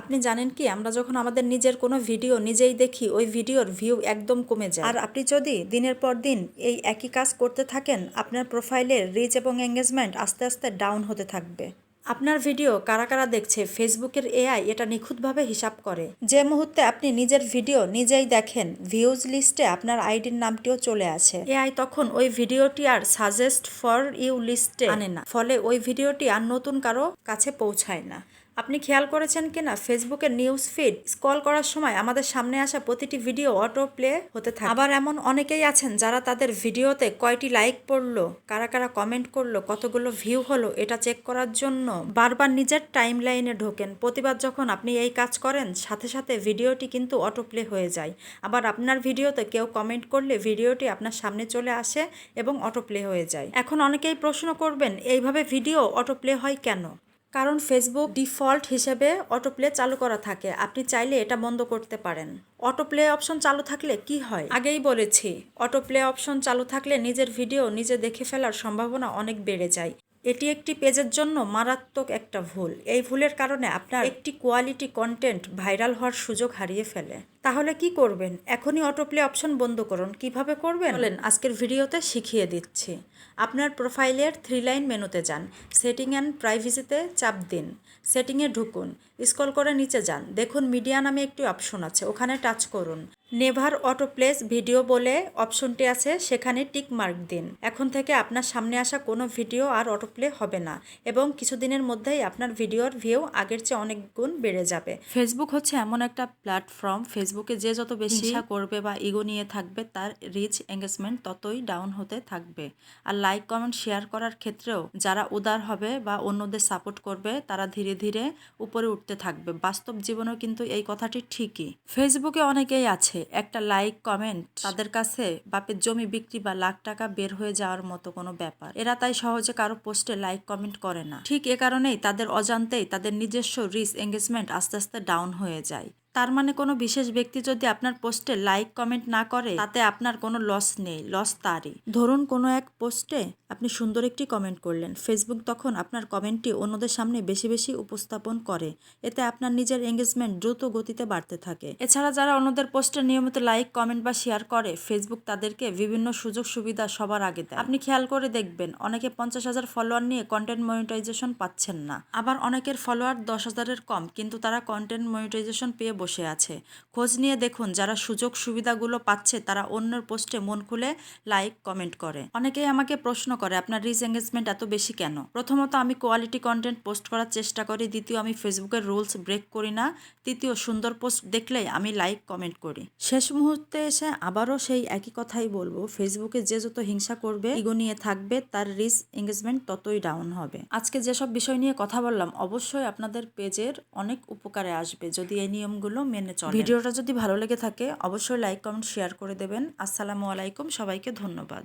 আপনি জানেন কি, আমরা যখন আমাদের নিজের কোনো ভিডিও নিজেই দেখি, ওই ভিডিওর ভিউ একদম কমে যায়। আর আপনি যদি দিনের পর দিন এই একই কাজ করতে থাকেন, আপনার প্রোফাইলের রিচ এবং এঙ্গেজমেন্ট আস্তে আস্তে ডাউন হতে থাকবে। আপনার ভিডিও কারা কারা দেখছে ফেসবুকের এআই এটা নিখুঁতভাবে হিসাব করে। যে মুহূর্তে আপনি নিজের ভিডিও নিজেই দেখেন ভিউজ লিস্টে আপনার আইডির নামটিও চলে আসে। এআই তখন ওই ভিডিওটি আর সাজেস্ট ফর ইউ লিস্টে আনে না। ফলে ওই ভিডিওটি আর নতুন কারও কাছে পৌঁছায় না। আপনি খেয়াল করেছেন কিনা ফেসবুকের নিউজ ফিড স্ক্রল করার সময় আমাদের সামনে আসা প্রতিটি ভিডিও অটো প্লে হতে থাকে। আবার এমন অনেকেই আছেন যারা তাদের ভিডিওতে কয়টি লাইক পড়ল, কারা কারা কমেন্ট করল, কতগুলো ভিউ হলো, এটা চেক করার জন্য বারবার নিজের টাইম লাইনে ঢোকেন। প্রতিবার যখন আপনি এই কাজ করেন, সাথে সাথে ভিডিওটি কিন্তু অটো প্লে হয়ে যায়। আবার আপনার ভিডিওতে কেউ কমেন্ট করলে ভিডিওটি আপনার সামনে চলে আসে এবং অটো প্লে হয়ে যায়। এখন অনেকেই প্রশ্ন করবেন, এইভাবে ভিডিও অটো প্লে হয় কেন? কারণ ফেসবুক ডিফল্ট হিসেবে অটোপ্লে চালু করা থাকে। আপনি চাইলে এটা বন্ধ করতে পারেন। অটোপ্লে অপশন চালু থাকলে কি হয়? আগেই বলেছি অটোপ্লে অপশন চালু থাকলে নিজের ভিডিও নিজে দেখে ফেলার সম্ভাবনা অনেক বেড়ে যায়। এটি একটি পেজের জন্য মারাত্মক একটা ভুল। এই ভুলের কারণে আপনার একটি কোয়ালিটি কন্টেন্ট ভাইরাল হওয়ার সুযোগ হারিয়ে ফেলে। তাহলে কি করবেন? এখনই অটোপ্লে অপশন বন্ধ করুন। কীভাবে করবেন? বলেন আজকের ভিডিওতে শিখিয়ে দিচ্ছি। আপনার প্রোফাইলের থ্রি লাইন মেনুতে যান। সেটিং অ্যান্ড প্রাইভেসিতে চাপ দিন। সেটিংয়ে ঢুকুন। স্ক্রল করে নিচে যান। দেখুন মিডিয়া নামে একটি অপশন আছে। ওখানে টাচ করুন। নেভার অটো প্লেস ভিডিও বলে অপশনটি আছে। সেখানে টিক মার্ক দিন। এখন থেকে আপনার সামনে আসা কোনো ভিডিও আর অটো প্লে হবে না এবং কিছুদিনের মধ্যেই আপনার ভিডিওর ভিউ আগের চেয়ে অনেক গুণ বেড়ে যাবে। ফেসবুক হচ্ছে এমন একটা প্ল্যাটফর্ম ফেসবুকে যে যত বেশি হিংসা করবে বা ইগো নিয়ে থাকবে তার রিচ এঙ্গেজমেন্ট ততই ডাউন হতে থাকবে। আর লাইক কমেন্ট শেয়ার করার ক্ষেত্রেও যারা উদার হবে বা অন্যদের সাপোর্ট করবে তারা ধীরে ধীরে উপরে উঠতে থাকবে। বাস্তব জীবনেও কিন্তু এই কথাটি ঠিকই। ফেসবুকে অনেকেই আছে একটা লাইক কমেন্ট তাদের কাছে বাপের জমি বিক্রি বা লাখ টাকা বের হয়ে যাওয়ার মতো কোনো ব্যাপার। এরা তাই সহজে কারও পোস্টে লাইক কমেন্ট করে না। ঠিক এ কারণেই তাদের অজান্তেই তাদের নিজস্ব রিচ এঙ্গেজমেন্ট আস্তে আস্তে ডাউন হয়ে যায়। তার মানে কোনো বিশেষ ব্যক্তি যদি আপনার পোস্টে লাইক, কমেন্ট না করে, তাতে আপনার কোনো লস নেই, লস তারই। ধরুন কোনো এক পোস্টে আপনি সুন্দর একটি কমেন্ট করলেন। ফেসবুক তখন আপনার কমেন্টটি অন্যদের সামনে বেশি বেশি উপস্থাপন করে। এতে আপনার নিজের এঙ্গেজমেন্ট দ্রুত গতিতে বাড়তে থাকে। এছাড়া যারা অন্যদের পোস্টে নিয়মিত লাইক, কমেন্ট বা শেয়ার করে ফেসবুক তাদেরকে বিভিন্ন সুযোগ সুবিধা সবার আগে দেয়। আপনি খেয়াল করে দেখবেন, অনেকে পঞ্চাশ হাজার ফলোয়ার নিয়ে কন্টেন্ট মনিটাইজেশন পাচ্ছেন না। আবার অনেকের ফলোয়ার দশ হাজারের কম, কিন্তু তারা কন্টেন্ট মনিটাইজেশন পেয়ে বসে আছে। খোঁজ নিয়ে দেখুন, যারা সুযোগ সুবিধাগুলো পাচ্ছে, তারা অন্যের পোস্টে মন খুলে লাইক, কমেন্ট করে। অনেকেই আমাকে প্রশ্ন করে, আপনার রিচ এঙ্গেজমেন্ট এত বেশি কেন? প্রথমত, আমি কোয়ালিটি কন্টেন্ট পোস্ট করার চেষ্টা করি। দ্বিতীয়, আমি ফেসবুকের রুলস ব্রেক করি না। তৃতীয়, সুন্দর পোস্ট দেখলেই আমি লাইক কমেন্ট করি। শেষ মুহূর্তে এসে আবারও সেই একই কথাই বলব ফেসবুকে যে যত হিংসা করবে ইগো নিয়ে থাকবে, তার রিচ এঙ্গেজমেন্ট ততই ডাউন হবে। আজকে যেসব বিষয় নিয়ে কথা বললাম, অবশ্যই আপনাদের পেজের অনেক উপকারে আসবে। যদি এই নিয়মগুলো মেনে চলে ভিডিওটা যদি ভালো লেগে থাকে, অবশ্যই লাইক কমেন্ট শেয়ার করে দেবেন। আসসালামু আলাইকুম, সবাইকে ধন্যবাদ।